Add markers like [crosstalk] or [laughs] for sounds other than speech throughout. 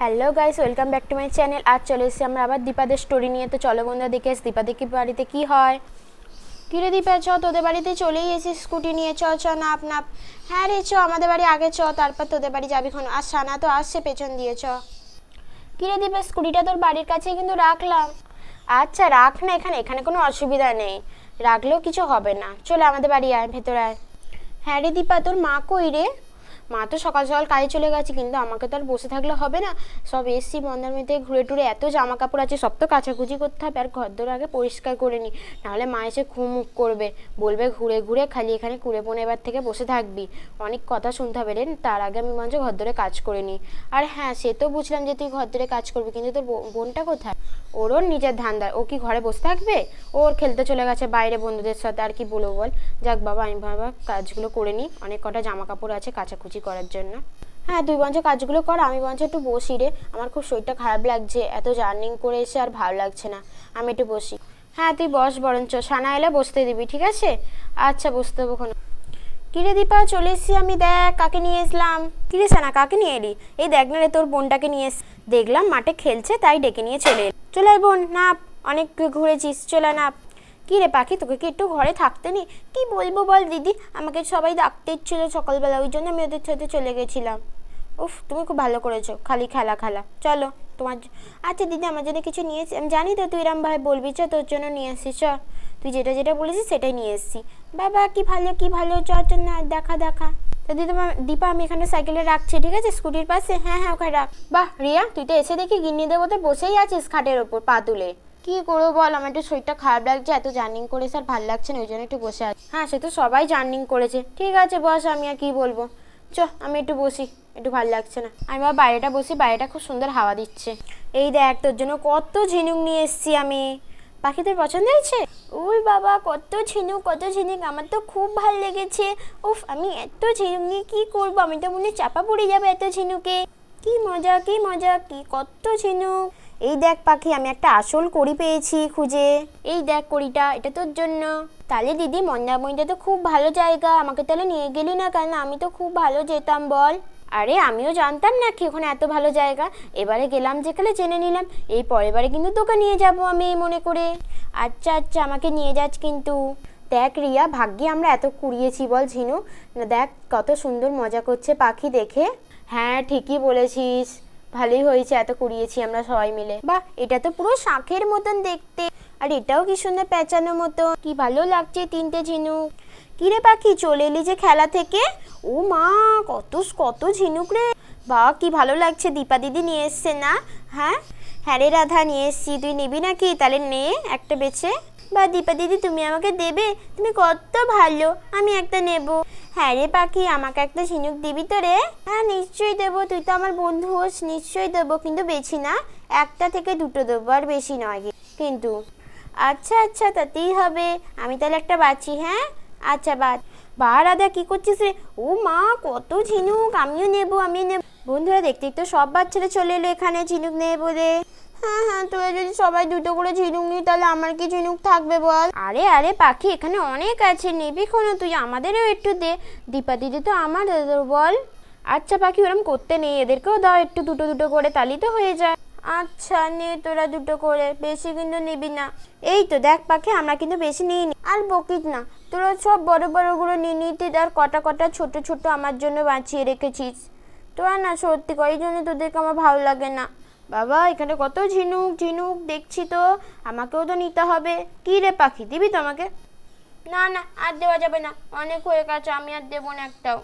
Hello guys welcome back to my channel আজ চলে এসেছি আমরা আবার দীপাদের স্টোরি নিয়ে। তো চলো বন্ধুরা, দেখে এসে দীপা দেখি বাড়িতে কি হয়। কিরে দীপা, চ, তোদের বাড়িতে চলেই এসেছিস স্কুটি নিয়ে। চ চ, নাপ নাপ। হ্যাঁ রে, চ, আমাদের বাড়ি আগে চ, তারপর তোদের বাড়ি যাবি খন আর সানা তো আসছে পেছন দিয়ে, চ। কিরে দীপা স্কুটিটা তোর বাড়ির কাছে কিন্তু রাখলাম। আচ্ছা রাখ না এখানে এখানে কোনো অসুবিধা নেই। রাখলেও কিছু হবে না। চলে আমাদের বাড়ি আয়, ভেতরে আয়। হ্যাঁ রে দীপা, তোর মা কই রে? মা তো সকাল সকাল কাজে চলে গেছে, কিন্তু আমাকে তো আর বসে থাকলে হবে না। সব এসছি মন্দারমিতে ঘুরে টুরে এত জামা কাপড় আছে, সব তো কাচাকুচি করতে হবে, আর ঘরদোর আগে পরিষ্কার করে নিই নাহলে মা এসে খুমুক করবে, বলবে ঘুরে ঘুরে খালি এখানে কুড়ে পোনে এবার থেকে বসে থাকবি। অনেক কথা শুনতে হবে রে, তার আগে আমি মঞ্চ ঘরদোরে কাজ করে নিই আর হ্যাঁ সে তো বুঝলাম যে তুই ঘরদোরে কাজ করবি, কিন্তু তোর বোনটা কোথায়? ওর ওর নিজের ধান্দার ও কি ঘরে বসে থাকবে? ওর খেলতে চলে গেছে বাইরে বন্ধুদের সাথে, আর কি বলব বল? যাক বাবা, আমি বাবা কাজগুলো করে নিই অনেক কটা জামা কাপড় আছে, কাচাকুচি করার জন্য। হ্যাঁ তুই বঞ্চ কাজগুলো কর, আমি বঞ্চ একটু বসি রে। আমার খুব শরীরটা খারাপ লাগছে, এত জার্নিং করে এসে আর ভালো লাগছে না। আমি একটু বসি। হ্যাঁ তুই বস বরঞ্চ, সানা এলে বসতে দিবি, ঠিক আছে? আচ্ছা বসতে দেবো কোনো কিরে দীপা, চলে এসছি আমি, দেখ, কাকে নিয়ে এসলাম? কিরে সানা, কাকে নিয়ে এলি? এই দেখ না রে, তোর বোনটাকে নিয়ে এস দেখলাম মাঠে খেলছে, তাই ডেকে নিয়ে চলে। চলে বোন, নাপ, অনেক ঘুরেছিস, চলে নাপ। কি রে পাখি, তোকে কি একটু ঘরে থাকতে নি কি বলব বল দিদি? আমাকে সবাই ডাকতে ইচ্ছিল সকালবেলা, ওই জন্য আমি ওদের সাথে চলে গেছিলাম। উফ, তুমি খুব ভালো করেছ, খালি খেলা খেলা। চলো, তোমার আচ্ছা দিদি, আমার জন্য কিছু নিয়ে এসছি আমি জানি তো তুই এরম ভাই বলবি, চ, তোর জন্য নিয়ে এসছি চ। তুই যেটা যেটা বলেছিস সেটাই নিয়ে এসছি। বাবা, কি ভালো কি ভালো, চ না, দেখা দেখা। তো দিদি দীপা, আমি এখানে সাইকেলে রাখছি, ঠিক আছে? স্কুটির পাশে? হ্যাঁ হ্যাঁ ওখানে রাখ। বাহ, রিয়া, তুই তো এসে দেখি গিন্নি দেবো তো বসেই আছিস খাটের ওপর, পা তুলে। কি করব বল? আমার একটু শরীরটা খারাপ লাগছে, এত জার্নিং করেছে আর ভালো লাগছে না, ওই জন্য একটু বসে আছি। হ্যাঁ সে তো সবাই জার্নিং করেছে। ঠিক আছে, বস, আমি আর কি বলব? চ, আমি একটু বসি, একটু ভালো লাগছে না। আমি বাবা বাইরেটা বসি, বাইরেটা খুব সুন্দর হাওয়া দিচ্ছে। এই দেখ, তোর জন্য কত ঝিনুক নিয়ে এসেছি আমি। পাখিদের পছন্দ হয়েছে? ওই বাবা, কত ঝিনুক কত ঝিনুক, আমার তো খুব ভালো লেগেছে। উফ, আমি এত ঝিনুক নিয়ে কী করব? আমি তো মনে চাপা পড়ে যাবে এত ঝিনুকে। কি মজা কি মজা, কি কত ঝিনুক। এই দেখ পাখি, আমি একটা আসল কড়ি পেয়েছি খুঁজে। এই দেখ কড়িটা, এটা তোর জন্য। তাহলে দিদি, মন্দারমণিটা তো খুব ভালো জায়গা। আমাকে তাহলে নিয়ে গেলি না কেন? আমি তো খুব ভালো যেতাম, বল। আরে, আমিও জানতাম না কি ওখানে এত ভালো জায়গা। এবারে গেলাম যেখানে জেনে নিলাম। এই পরের বারে কিন্তু তোকে নিয়ে যাব আমি এই মনে করে। আচ্ছা আচ্ছা আমাকে নিয়ে যাস কিন্তু। দেখ রিয়া, ভাগ্যে আমরা এত কুড়িয়েছি, বল ঝিনু। দেখ, কত সুন্দর মজা করছে পাখি দেখে। হ্যাঁ ঠিকই বলেছিস। ভালোই হয়েছে, এত কুড়িয়েছি আমরা সবাই মিলে। বাহ, এটা তো পুরো শাঁখের মতন দেখতে। আর এটাও কি সুন্দর পেঁচানো মতো কি ভালো লাগছে তিনটে ঝিনুক। কিরে পাখি, চলে এলি যে খেলা থেকে? ও মা, কত কত ঝিনুক রে। বা, কি ভালো লাগছে, দীপা দিদি নিয়ে এসছে না? হ্যাঁ? হ্যাঁ রে রাধা, নিয়ে এসছি। তুই নিবি নাকি? তাহলে নে একটা বেছে। বা, দীপা দিদি, তুমি আমাকে দেবে? তুমি কত ভালো, আমি একটা নেব। হ্যাঁ রে পাখি, আমাকে একটা ঝিনুক দিবি তো রে? হ্যাঁ নিশ্চয়ই দেবো। তুই তো আমার বন্ধু হোস, নিশ্চয়ই দেবো। কিন্তু বেশি না, একটা থেকে দুটো দেবো, আর বেশি নয় কিন্তু। আচ্ছা আচ্ছা তাতেই হবে। আমি তাহলে একটা বাঁচি হ্যাঁ? আচ্ছা বাদ বা রাধা, কী করছিস রে? ও মা, কত ঝিনুক, আমিও নেব আমি নেব। বন্ধুরা দেখতে তো সব বাচ্চারা চলে এলো এখানে ঝিনুক নেবে বলে হ্যাঁ হ্যাঁ তোরা যদি সবাই দুটো করে ঝিনুক নিই তাহলে আমার কি ঝিনুক থাকবে বল? আরে আরে পাখি এখানে অনেক আছে নেবি কোনো তুই? আমাদেরও একটু দে। দীপা দিদি তো আমার বল। আচ্ছা পাখি ওরম করতে নেই এদেরকেও দাও একটু দুটো দুটো করে তালি তো হয়ে যায়। আচ্ছা নে তোরা দুটো করে বেশি কিন্তু নিবি না। এই তো দেখ পাখি আমরা কিন্তু বেশি নিই নি আর বকিস না তোরা সব বড় বড়গুলো নিয়ে নিতে আর কটা কটা ছোট ছোট আমার জন্য বাঁচিয়ে রেখেছিস। তোরা না সত্যি করে এই জন্য তোদেরকে আমার ভালো লাগে না। বাবা, এখানে কত ঝিনুক ঝিনুক দেখছি তো। আমাকেও তো নিতে হবে। কি রে পাখি, দিবি তো আমাকে না না, আর দেওয়া যাবে না। অনেক হয়ে গেছে, আমি আর দেবো না একটাও।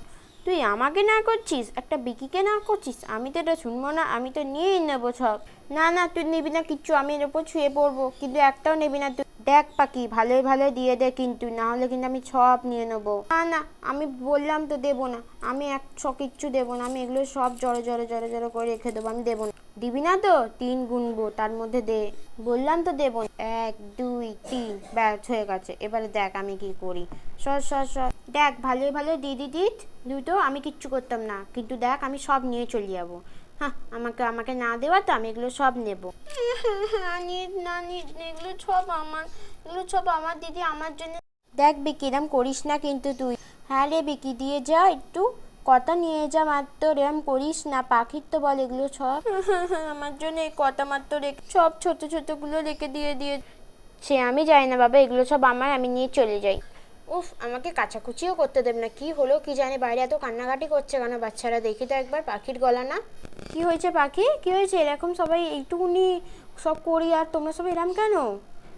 তুই আমাকে না করছিস? একটা বিকিকে না করছিস? আমি তো এটা শুনব না, আমি তো নিয়েই নেব সব। না না, তুই নিবি না কিচ্ছু, আমি এর উপর ছুঁয়ে পড়ব, কিন্তু একটাও নেবি না তুই। দেখ পাখি, ভালোই ভালো দিয়ে দে কিন্তু না হলে কিন্তু আমি সব নিয়ে নেব। না না, আমি বললাম তো দেবো না। আমি এক ছ কিচ্ছু দেবো না। আমি এগুলো সব জড়ো জড়ো জড়ো জড়ো করে রেখে দেবো, আমি দেবো না। দিবি না তো? তিন গুনবো, তার মধ্যে দে। বললাম তো দেবো এক, দুই, তিন, ব্যাস, হয়ে গেছে। এবারে দেখ আমি কি করি। সর সর সর। দেখ, ভালোই ভালো, দিদি দিত। দুটো, আমি কিচ্ছু করতাম না। কিন্তু দেখ, আমি সব নিয়ে চলে যাব। হ্যাঁ আমাকে আমাকে না দেওয়া তো আমি এগুলো সব নেব। না এগুলো সব আমার, এগুলো সব আমার, দিদি আমার জন্য। দেখ বিকি, এরম করিস না কিন্তু তুই। হ্যাঁ রে বিকি, দিয়ে যা একটু। কটা নিয়ে যা মাত্র এরম করিস না, পাখির তো বল এগুলো সব। আমার জন্য এই কটা মাত্র সব ছোট ছোটগুলো রেখে দিয়ে দিয়ে। সে, আমি যাই না বাবা, এগুলো সব আমার, আমি নিয়ে চলে যাই। উফ, আমাকে কাচাকুচিও করতে দেব না। কি হলো কি জানি, বাইরে এত কান্নাকাটি করছে কেন? বাচ্চারা, দেখি তো একবার পাখির গলা না। কি হয়েছে পাখি? কি হয়েছে? এরকম সবাই এইটুকুনি সব করি আর তোমরা সব এরম কেন?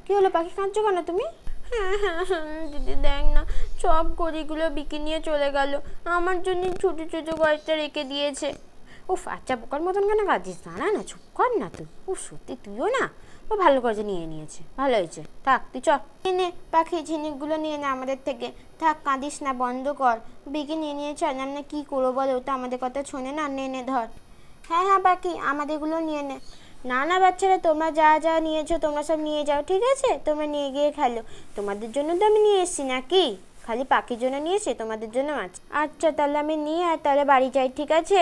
কি হলো, পাখি কাঁদছো কেন তুমি? হ্যাঁ হ্যাঁ হ্যাঁ দিদি দেখ না, সব গড়িগুলো বিকি নিয়ে চলে গেল। আমার জন্য ছোটো ছোটো গড়িটা রেখে দিয়েছে। উফ আচ্ছা বোকার মতন কেন কাঁদিস দাঁড়া না, চুপ কর না তুই। উফ, সত্যি তুইও না। ও ভালো করে নিয়ে নিয়েছে। ভালো হয়েছে। থাক, তুই চ। নে পাখি, ঝিনুকগুলো নিয়ে নে আমাদের থেকে। থাক, কাঁদিস না, বন্ধ কর। বিকি নিয়ে নিয়েছে আর আমরা কী করব বলো? ও তো আমাদের কথা শোনে না, নে নে, ধর। হ্যাঁ হ্যাঁ পাখি, আমাদেরগুলো নিয়ে নে। না না, বাচ্চারা, তোমরা যা যা নিয়েছো, তোমরা সব নিয়ে যাও, ঠিক আছে? তোমরা নিয়ে গিয়ে খেলো। তোমাদের জন্য তো আমি নিয়ে এসেছি নাকি? খালি পাখির জন্য নিয়ে এসে তোমাদের জন্য মাছ আচ্ছা তাহলে আমি নিয়ে আর তাহলে বাড়ি যাই, ঠিক আছে?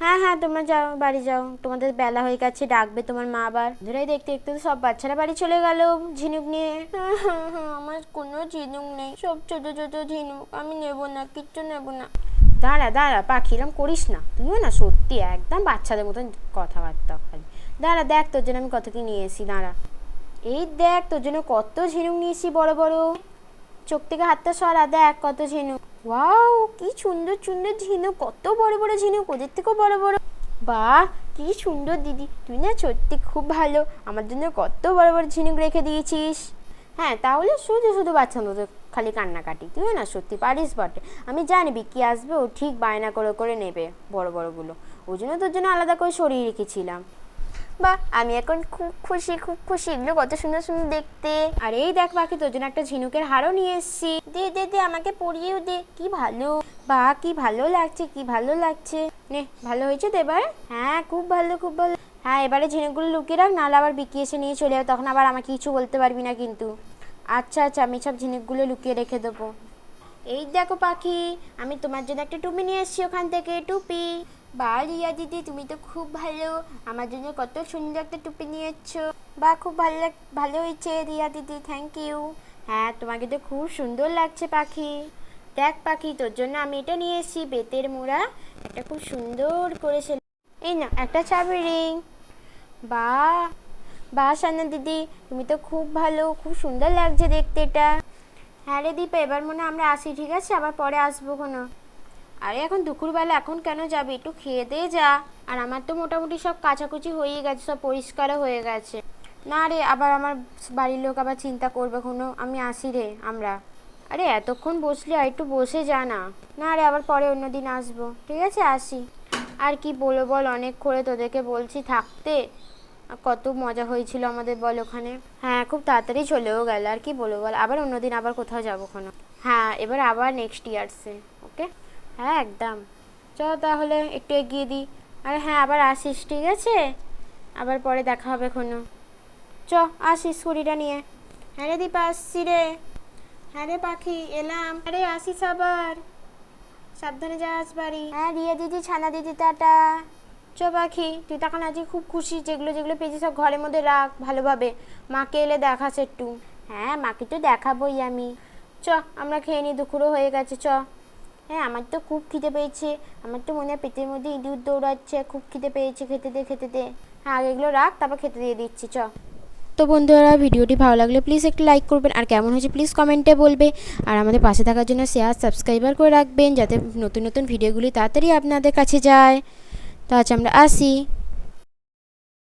হ্যাঁ হ্যাঁ তোমরা যাও, বাড়ি যাও। তোমাদের বেলা হয়ে গেছে, ডাকবে তোমার মা আবার। ধরে দেখতে দেখতে সব বাচ্চারা বাড়ি চলে গেল, ঝিনুক নিয়ে। [laughs] আমার কোনো ঝিনুক নেই, সব ছোট ছোট ঝিনুক। আমি নেব না, কিচ্ছু নেব না। দাঁড়া দাঁড়া, পাখি, এরম করিস না। তুইও না সত্যি একদম বাচ্চাদের মতন কথাবার্তা খালি। দাঁড়া, দেখ তোর জন্য আমি কত কি নিয়ে এসি দাঁড়া। এই দেখ তোর জন্য কত ঝিনুক নিয়েছি বড় বড়। চোখ থেকে হাতটা সরা দেখ কত ঝিনুক। ওয়াও, কি সুন্দর সুন্দর ঝিনুক, কত বড় বড় ঝিনুক, ওদের থেকেও বড় বড়। বাহ, কি সুন্দর দিদি, তুই না সত্যি খুব ভালো, আমার জন্য কত বড় বড় ঝিনুক রেখে দিয়েছিস। হ্যাঁ তাহলে শুধু শুধু বাচ্চা মতো খালি কান্নাকাটি, তুইও না সত্যি পারিস বটে। আমি জানি বিকি আসবে, ও ঠিক বায়না করে করে নেবে বড় বড়গুলো, ওই জন্য তোর জন্য আলাদা করে সরিয়ে রেখেছিলাম। বা আমি এখন খুব খুশি খুব খুশি, এগুলো কত সুন্দর সুন্দর দেখতে। আর এই দেখ বাকি তোর জন্য একটা ঝিনুকের হারও নিয়ে এসেছি। দে দে দে, আমাকে পরিয়েও দে। কি ভালো। বা, কি ভালো লাগছে, কি ভালো লাগছে। নে, ভালো হয়েছে তো এবার? হ্যাঁ খুব ভালো খুব ভালো। হ্যাঁ এবারে ঝিনুকগুলো লুকিয়ে রাখ, নাহলে আবার বিকি এসে নিয়ে চলে যাবে তখন আবার আমাকে কিছু বলতে পারবি না কিন্তু। আচ্ছা আচ্ছা আমি সব ঝিনুকগুলো লুকিয়ে রেখে দেবো। এই দেখো পাখি, আমি তোমার জন্য একটা টুপি নিয়ে এসেছি ওখান থেকে, টুপি। বা রিয়া দিদি তুমি তো খুব ভালো। আমার জন্য কত সুন্দর একটা টুপি নিয়ে এসছো বা খুব ভালো লাগ- ভালো হয়েছে রিয়া দিদি থ্যাংক ইউ হ্যাঁ তোমাকে তো খুব সুন্দর লাগছে পাখি। দেখ পাখি, তোর জন্য আমি এটা নিয়ে এসেছি, বেতের মোড়া। একটা খুব সুন্দর করে সেলাই- এই না একটা চাবি রিং বা বা সানা দিদি, তুমি তো খুব ভালো, খুব সুন্দর লাগছে দেখতে এটা। হ্যাঁ রে দীপা, এবার মনে আমরা আসি, ঠিক আছে? আবার পরে আসব কোনো। আরে এখন দুপুরবেলা, এখন কেন যাবি? একটু খেয়ে দিয়ে যা। আর আমার তো মোটামুটি সব কাচাকুচি হয়ে গেছে, সব পরিষ্কারও হয়ে গেছে। না রে, আবার আমার বাড়ির লোক আবার চিন্তা করবে কোনো, আমি আসি রে, আমরা। আরে এতক্ষণ বসলি, আর একটু বসে যা না। না রে, আবার পরে অন্যদিন আসব। ঠিক আছে, আসি। আর কি বলো বল, অনেক করে তোদেরকে বলছি থাকতে। কত মজা হয়েছিল আমাদের বল ওখানে। হ্যাঁ খুব তাড়াতাড়ি চলেও গেল, আর কি বলো বল। আবার অন্যদিন আবার কোথাও যাব ওখানে হ্যাঁ এবার আবার নেক্সট ইয়ার্সে ওকে হ্যাঁ একদম। চল তাহলে একটু এগিয়ে দিই। আর হ্যাঁ আবার আসিস, ঠিক আছে? আবার পরে দেখা হবে কোনো চ, আসিস ছুরিটা নিয়ে। হ্যাঁ রে দীপা, আসছি রে। হ্যাঁ রে পাখি, এলাম। আরে আসিস আবার। সাবধানে যাস বাড়ি। হ্যাঁ রিয়া দিদি ছানা দিদি টাটা। চ পাখি, তুই তখন আজকে খুব খুশি, যেগুলো যেগুলো পেয়েছি সব ঘরের মধ্যে রাখ ভালোভাবে। মাকে এলে দেখাস একটু। হ্যাঁ মাকে তো দেখাবোই আমি। চ, আমরা খেয়ে নিই, দুপুরও হয়ে গেছে, চ। হ্যাঁ আমার তো খুব খিদে পেয়েছে। আমার তো মনে হয় পেটের মধ্যে ইঁদুর দৌড়াচ্ছে, খুব খিদে পেয়েছে খেতে দে খেতে দে। হ্যাঁ এগুলো রাখ, তারপর খেতে দিয়ে দিচ্ছি, চ। তো বন্ধুরা, ভিডিওটি ভালো লাগলে প্লিজ একটু লাইক করবেন, আর কেমন হয়েছে প্লিজ কমেন্টে বলবে। আর আমাদের পাশে থাকার জন্য শেয়ার সাবস্ক্রাইবার করে রাখবেন, যাতে নতুন নতুন ভিডিওগুলি তাড়াতাড়ি আপনাদের কাছে যায়। তো আজ আমরা আসি।